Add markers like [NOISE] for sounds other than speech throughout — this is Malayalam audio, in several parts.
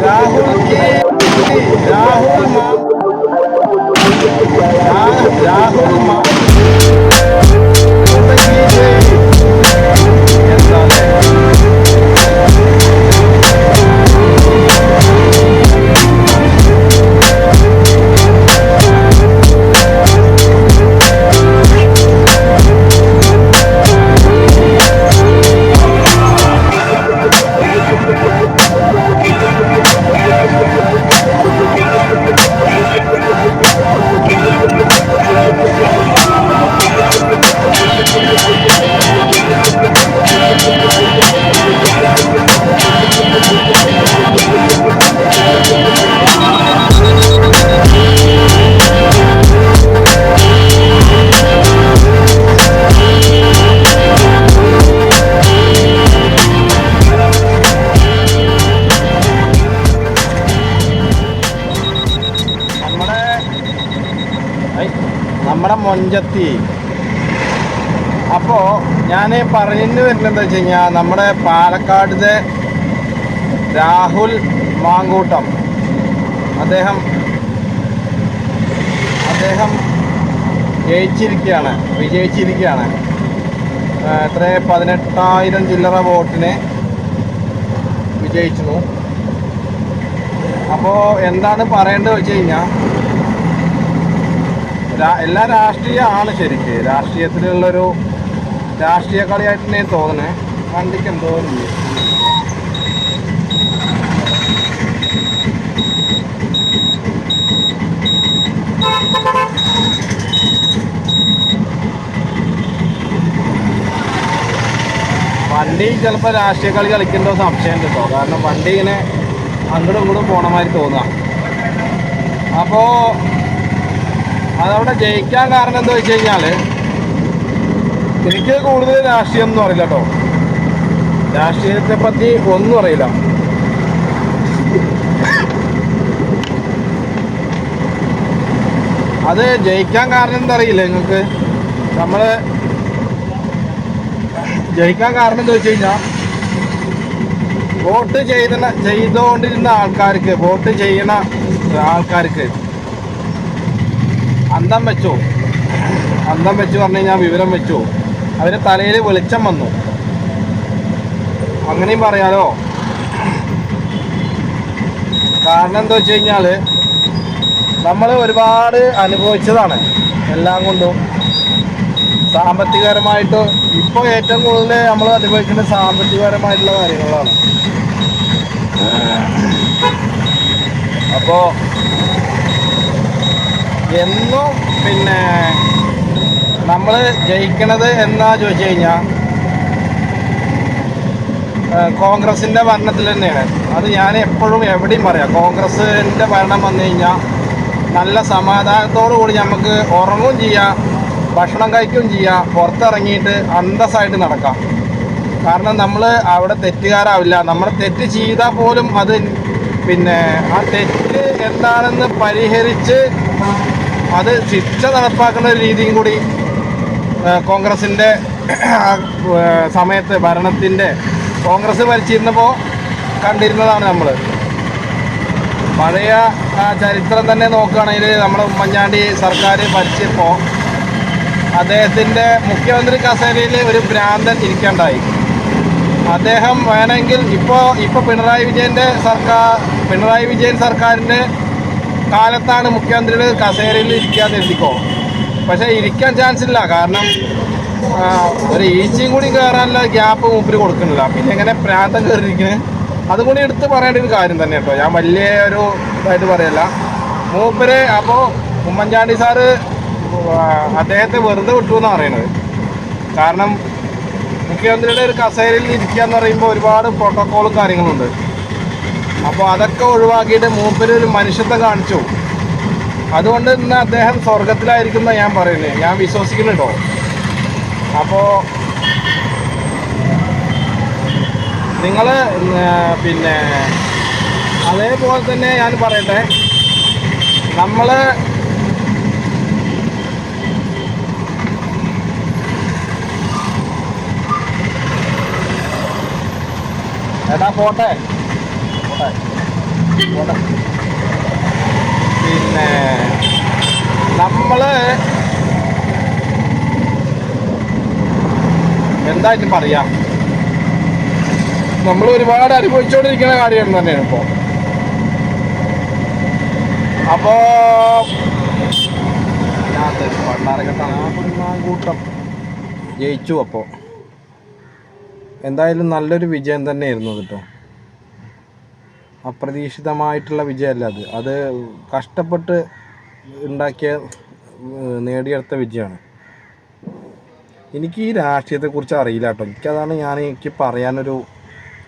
Já arrumei! Já, já Rahul നമ്മുടെ മൊഞ്ചത്തി. അപ്പോൾ ഞാൻ പറഞ്ഞു വരുന്നത് എന്താ വെച്ച് കഴിഞ്ഞാൽ നമ്മുടെ പാലക്കാടിലെ രാഹുൽ മാങ്കൂട്ടം. അദ്ദേഹം അദ്ദേഹം ജയിച്ചിരിക്കുകയാണ് വിജയിച്ചിരിക്കുകയാണ്. എത്ര പതിനെട്ടായിരം ചില്ലറ വോട്ടിന് വിജയിച്ചു. അപ്പോൾ എന്താണ് പറയേണ്ടത് വെച്ച് കഴിഞ്ഞാൽ എല്ലാ രാഷ്ട്രീയമാണ് ശരിക്ക് രാഷ്ട്രീയത്തിലുള്ളൊരു രാഷ്ട്രീയ കളിയായിട്ട് തന്നെ തോന്നണേ. വണ്ടിക്ക് എന്തോ. വണ്ടി ചിലപ്പോൾ രാഷ്ട്രീയ കളി കളിക്കേണ്ട സംശയം കേട്ടോ. കാരണം വണ്ടി ഇങ്ങനെ അങ്ങോട്ടും ഇങ്ങോട്ടും പോണമാതിരി തോന്നുക. അപ്പോൾ അതവിടെ ജയിക്കാൻ കാരണം എന്താ വെച്ച് കഴിഞ്ഞാൽ എനിക്ക് കൂടുതൽ രാഷ്ട്രീയം ഒന്നും അറിയില്ല കേട്ടോ രാഷ്ട്രീയത്തെ പറ്റി ഒന്നും അറിയില്ല. അത് ജയിക്കാൻ കാരണം എന്താ അറിയില്ല നിങ്ങൾക്ക്? നമ്മൾ ജയിക്കാൻ കാരണം എന്താ വെച്ച് കഴിഞ്ഞാൽ വോട്ട് ചെയ്ത ചെയ്തുകൊണ്ടിരുന്ന ആൾക്കാർക്ക് വോട്ട് ചെയ്യണ ആൾക്കാർക്ക് അന്തം വെച്ചു. അന്തം വെച്ചു പറഞ്ഞു കഴിഞ്ഞാൽ വിവരം വെച്ചു. അവരെ തലയിൽ വെളിച്ചം വന്നു. അങ്ങനെയും പറയാലോ? കാരണം എന്താ വെച്ച് കഴിഞ്ഞാൽ നമ്മൾ ഒരുപാട് അനുഭവിച്ചതാണ് എല്ലാം കൊണ്ടും. സാമ്പത്തികപരമായിട്ട് ഇപ്പോൾ ഏറ്റവും കൂടുതൽ നമ്മൾ അനുഭവിക്കുന്നത് സാമ്പത്തികപരമായിട്ടുള്ള കാര്യങ്ങളാണ്. അപ്പോൾ എന്നും പിന്നെ നമ്മൾ ജയിക്കണത് എന്നാ ചോദിച്ചു കഴിഞ്ഞാൽ കോൺഗ്രസിന്റെ ഭരണത്തിൽ തന്നെയാണ്. അത് ഞാൻ എപ്പോഴും എവിടെയും പറയാം. കോൺഗ്രസിന്റെ ഭരണം വന്നു കഴിഞ്ഞാൽ നല്ല സമാധാനത്തോടു കൂടി നമുക്ക് ഉറങ്ങുകയും ചെയ്യാം ഭക്ഷണം കഴിക്കുകയും ചെയ്യാം പുറത്തിറങ്ങിയിട്ട് അന്തസ്സായിട്ട് നടക്കാം. കാരണം നമ്മൾ അവിടെ തെറ്റുകാരാവില്ല. നമ്മൾ തെറ്റ് ചെയ്താൽ പോലും അത് പിന്നെ ആ തെറ്റ് എന്താണെന്ന് പരിഹരിച്ച് അത് ശിക്ഷ നടപ്പാക്കുന്ന ഒരു രീതിയും കൂടി കോൺഗ്രസിന്റെ സമയത്ത് ഭരണത്തിന്റെ കോൺഗ്രസ് ഭരിച്ചിരുന്നപ്പോൾ കണ്ടിരുന്നതാണ് നമ്മൾ പഴയ ചരിത്രം തന്നെ നോക്കുകയാണെങ്കിൽ നമ്മുടെ ഉമ്മൻചാണ്ടി സർക്കാർ ഭരിച്ചപ്പോൾ അദ്ദേഹത്തിന്റെ മുഖ്യമന്ത്രി കസേരയിൽ ഒരു ഭ്രാന്തൻ ഇരിക്കേണ്ടായി. അദ്ദേഹം വേണമെങ്കിൽ ഇപ്പോൾ ഇപ്പോൾ പിണറായി വിജയന്റെ സർക്കാർ പിണറായി വിജയൻ സർക്കാരിന്റെ കാലത്താണ് മുഖ്യമന്ത്രിയുടെ കസേരയിൽ ഇരിക്കാതെ എഴുതിക്കോ. പക്ഷേ ഇരിക്കാൻ ചാൻസ് ഇല്ല. കാരണം ഒരു ഈച്ചയും കൂടി കയറാനുള്ള ഗ്യാപ്പ് മൂപ്പര് കൊടുക്കുന്നില്ല. പിന്നെ എങ്ങനെ പ്രാന്തം കയറിയിരിക്കുന്നത് അതും കൂടി എടുത്ത് പറയേണ്ട ഒരു കാര്യം തന്നെ കേട്ടോ. ഞാൻ വലിയ ഒരു ഇതായിട്ട് പറയല്ല. മൂപ്പര് അപ്പോൾ ഉമ്മൻചാണ്ടി സാറ് അദ്ദേഹത്തെ വെറുതെ വിട്ടു എന്നാണ് പറയുന്നത് കാരണം മുഖ്യമന്ത്രിയുടെ ഒരു കസേരയിൽ ഇരിക്കുക എന്ന് പറയുമ്പോൾ ഒരുപാട് പ്രോട്ടോക്കോളും കാര്യങ്ങളുണ്ട് അപ്പോൾ അതൊക്കെ ഒഴിവാക്കിയിട്ട് മൂപ്പര് ഒരു മനുഷ്യത്വം കാണിച്ചു. അതുകൊണ്ട് ഇന്ന് അദ്ദേഹം സ്വർഗത്തിലായിരിക്കുന്ന ഞാൻ പറയുന്നത് ഞാൻ വിശ്വസിക്കുന്നുണ്ടോ? അപ്പോൾ നിങ്ങൾ പിന്നെ അതേപോലെ തന്നെ ഞാൻ പറയട്ടെ. നമ്മൾ എടാ പോട്ടെ. പിന്നെ നമ്മൾ എന്തായിട്ട് പറയാം. നമ്മൾ ഒരുപാട് അനുഭവിച്ചുകൊണ്ടിരിക്കുന്ന കാര്യം തന്നെയാണ് ഇപ്പോൾ അപ്പോ കൂട്ടം ജയിച്ചു അപ്പോൾ എന്തായാലും നല്ലൊരു വിജയം തന്നെയായിരുന്നു കേട്ടോ അപ്രതീക്ഷിതമായിട്ടുള്ള വിജയമല്ല അത്. അത് കഷ്ടപ്പെട്ട് ഉണ്ടാക്കിയ നേടിയെടുത്ത വിജയമാണ്. എനിക്ക് ഈ രാഷ്ട്രീയത്തെക്കുറിച്ച് അറിയില്ല കേട്ടോ. എനിക്കതാണ് ഞാൻ എനിക്ക് പറയാനൊരു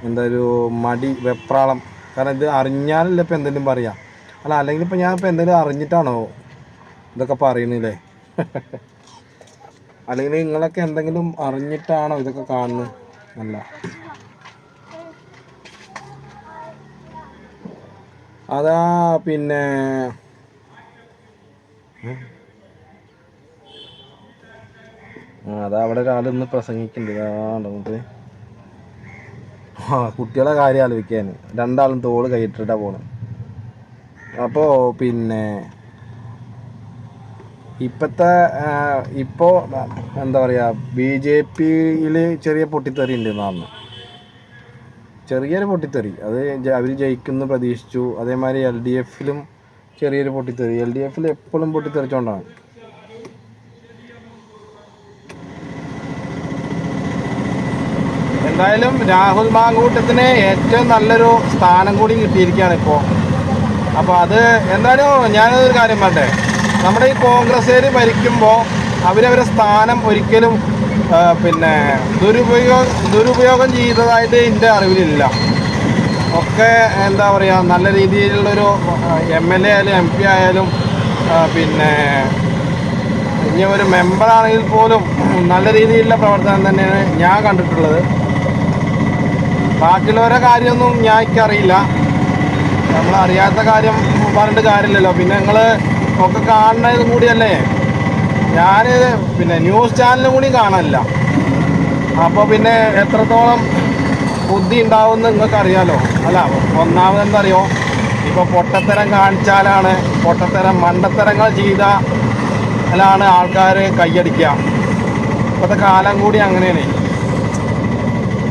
എന്താ ഒരു മടി വെപ്രാളം. കാരണം ഇത് അറിഞ്ഞാലല്ലേ ഇപ്പം എന്തെങ്കിലും പറയാം. അല്ല അല്ലെങ്കിൽ ഇപ്പം ഞാൻ ഇപ്പം എന്തെങ്കിലും അറിഞ്ഞിട്ടാണോ ഇതൊക്കെ പറയുന്നില്ലേ [LAUGHS] അല്ലെങ്കിൽ നിങ്ങളൊക്കെ എന്തെങ്കിലും അറിഞ്ഞിട്ടാണോ ഇതൊക്കെ കാണുന്നത്? അല്ല. അതാ പിന്നെ അതാ അവിടെ ഒരാൾ ഇന്ന് പ്രസംഗിക്കുന്നുണ്ട് ആ കുട്ടികളെ കാര്യം ആലോചിക്കാൻ രണ്ടാളും തോൾ കൈയിട്ടിട്ടാ പോണെ. അപ്പോ പിന്നെ ഇപ്പോഴത്തെ ഇപ്പോ എന്താ പറയാ ബി ജെ പിയിൽ ചെറിയ പൊട്ടിത്തെറി ഉണ്ട് എന്നാണ്. ചെറിയൊരു പൊട്ടിത്തെറി. അത് അവർ ജയിക്കുമെന്ന് പ്രതീക്ഷിച്ചു. അതേമാതിരി എൽ ഡി എഫിലും ചെറിയൊരു പൊട്ടിത്തെറി. എൽ ഡി എഫിൽ എപ്പോഴും പൊട്ടിത്തെറിച്ചുകൊണ്ടാണ് എന്തായാലും രാഹുൽ മാങ്കൂട്ടത്തിന് ഏറ്റവും നല്ലൊരു സ്ഥാനം കൂടി കിട്ടിയിരിക്കുകയാണ് ഇപ്പോൾ അപ്പോൾ അത് എന്തായാലും ഞാനൊരു കാര്യം പറയട്ടെ. നമ്മുടെ ഈ കോൺഗ്രസ്സുകാർ ഭരിക്കുമ്പോൾ അവരവരെ സ്ഥാനം ഒരിക്കലും പിന്നെ ദുരുപയോഗം ദുരുപയോഗം ചെയ്തതായിട്ട് എന്റെ അറിവിലില്ല. ഒക്കെ എന്താ പറയുക നല്ല രീതിയിലുള്ളൊരു എം എൽ എ ആയാലും എം പി ആയാലും പിന്നെ ഇനി ഒരു മെമ്പറാണെങ്കിൽ പോലും നല്ല രീതിയിലുള്ള പ്രവർത്തനം തന്നെയാണ് ഞാൻ കണ്ടിട്ടുള്ളത്. ബാക്കിയുള്ളവരെ കാര്യമൊന്നും ഞാൻ എനിക്കറിയില്ല. നമ്മൾ അറിയാത്ത കാര്യം പറഞ്ഞിട്ട് കാര്യമില്ലല്ലോ. പിന്നെ നിങ്ങൾ ഒക്കെ കാണുന്നത് കൂടിയല്ലേ? ഞാൻ പിന്നെ ന്യൂസ് ചാനലും കൂടി കാണാനില്ല അപ്പോൾ പിന്നെ എത്രത്തോളം ബുദ്ധി ഉണ്ടാവുമെന്ന് നിങ്ങൾക്ക് അറിയാലോ അല്ല ഒന്നാമതെന്തറിയോ? ഇപ്പോൾ പൊട്ടത്തരം കാണിച്ചാലാണ് പൊട്ടത്തരം മണ്ടത്തരങ്ങൾ ചെയ്താലാണ് ആൾക്കാർ കൈയടിക്കുക. ഇപ്പോഴത്തെ കാലം കൂടി അങ്ങനെയാണ്.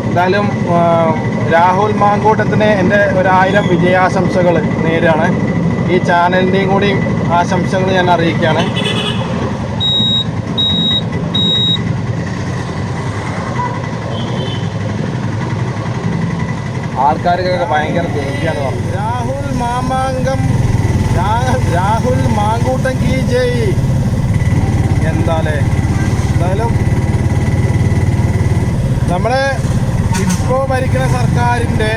എന്തായാലും രാഹുൽ മാങ്കൂട്ടത്തിന് എന്റെ ഒരായിരം വിജയാശംസകൾ നേരാണ്. ഈ ചാനലിന്റെയും കൂടി ആശംസകൾ ഞാൻ അറിയിക്കുകയാണ്. ആൾക്കാർക്കൊക്കെ ഭയങ്കര രാഹുൽ മാമാങ്കം രാഹുൽ മാങ്കൂട്ടം കി ജയ്. എന്താലേ? എന്തായാലും നമ്മളെ ഇപ്പോൾ ഭരിക്കുന്ന സർക്കാരിന്റെ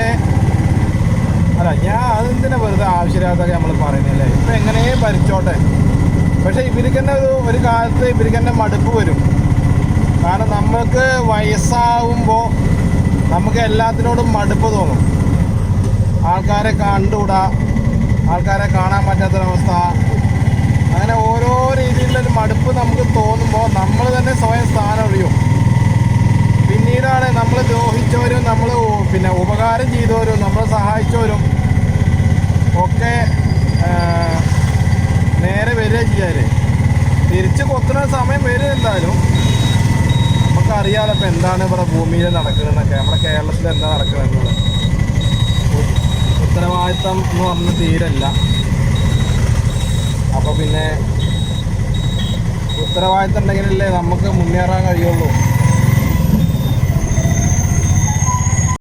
അല്ല ഞാൻ അതെന്തിനെ വെറുതെ ആവശ്യമില്ലാത്തൊക്കെ നമ്മൾ പറയുന്നില്ലേ ഇപ്പൊ എങ്ങനെ ഭരിച്ചോട്ടെ? പക്ഷെ ഇവർക്ക് തന്നെ ഒരു ഒരു കാലത്ത് ഇവർക്ക് തന്നെ മടുപ്പ് വരും. കാരണം നമ്മൾക്ക് വയസ്സാവുമ്പോൾ നമുക്ക് എല്ലാത്തിനോടും മടുപ്പ് തോന്നും. ആൾക്കാരെ കണ്ടുകൂടാ. ആൾക്കാരെ കാണാൻ പറ്റാത്തൊരവസ്ഥ. അങ്ങനെ ഓരോ രീതിയിലൊരു മടുപ്പ് നമുക്ക് തോന്നുമ്പോൾ നമ്മൾ തന്നെ സ്വയം സ്ഥാനം ഒഴിയും. പിന്നീടാണ് നമ്മൾ ദ്രോഹിച്ചവരും നമ്മൾ പിന്നെ ഉപകാരം ചെയ്തവരും നമ്മൾ സഹായിച്ചവരും ഒക്കെ നേരെ വരിക ചെയ്യാൽ തിരിച്ച് കൊത്തുന്ന സമയം വരും നമുക്കറിയാലോ ഇപ്പം എന്താണ് ഇവിടെ ഭൂമിയിൽ നടക്കുന്നതെന്നൊക്കെ നമ്മുടെ കേരളത്തിൽ എന്താ നടക്കുന്നതെന്നുള്ളത്. ഉത്തരവാദിത്തം എന്ന് പറഞ്ഞ തീരല്ല. അപ്പോൾ പിന്നെ ഉത്തരവാദിത്തം ഉണ്ടെങ്കിലല്ലേ നമുക്ക് മുന്നേറാൻ കഴിയുള്ളൂ.